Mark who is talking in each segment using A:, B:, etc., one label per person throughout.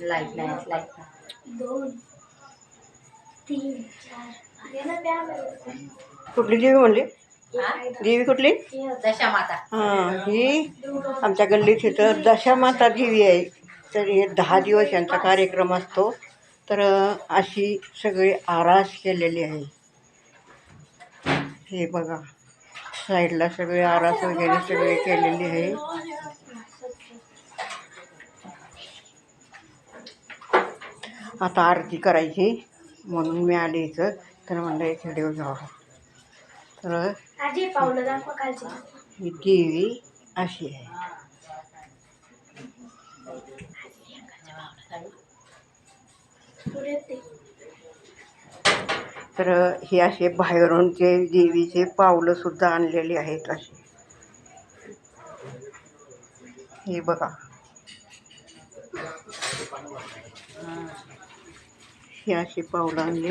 A: Light
B: नाही
A: light
B: दोन तीन चार.
C: कुठली देवी म्हणली? देवी कुठली?
B: हे
A: दशा माता।
C: हां ही आमच्या गल्लीत इथं दशामाता देवी आहे. तर हे दहा दिवस यांचा कार्यक्रम असतो. तर अशी सगळी आरास केलेली आहे. हे बघा साईडला सगळे आरास वगैरे सगळे केलेली आहे. आता आरती करायची म्हणून मी आले इथं. तर म्हणलं एक व्हिडिओ घ्यावा तर ही देवी अशी आहे. तर हे असे बाहेरूनचे देवीचे पावलंसुद्धा आणलेले आणलेली आहेत असे हे बघा. हे असे पावलं आणले.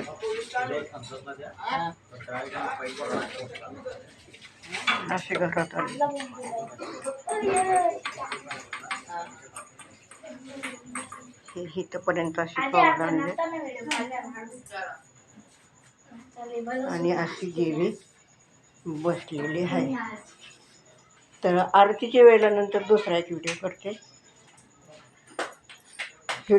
C: असे घरात आले हे इथंपर्यंत अशी पावलं
B: काढला. चालेल, बरं.
C: आणि अशी देवी बसलेली आहे. तर आरतीच्या वेळेला नंतर दुसरा एक व्हिडिओ करते व्हिडिओ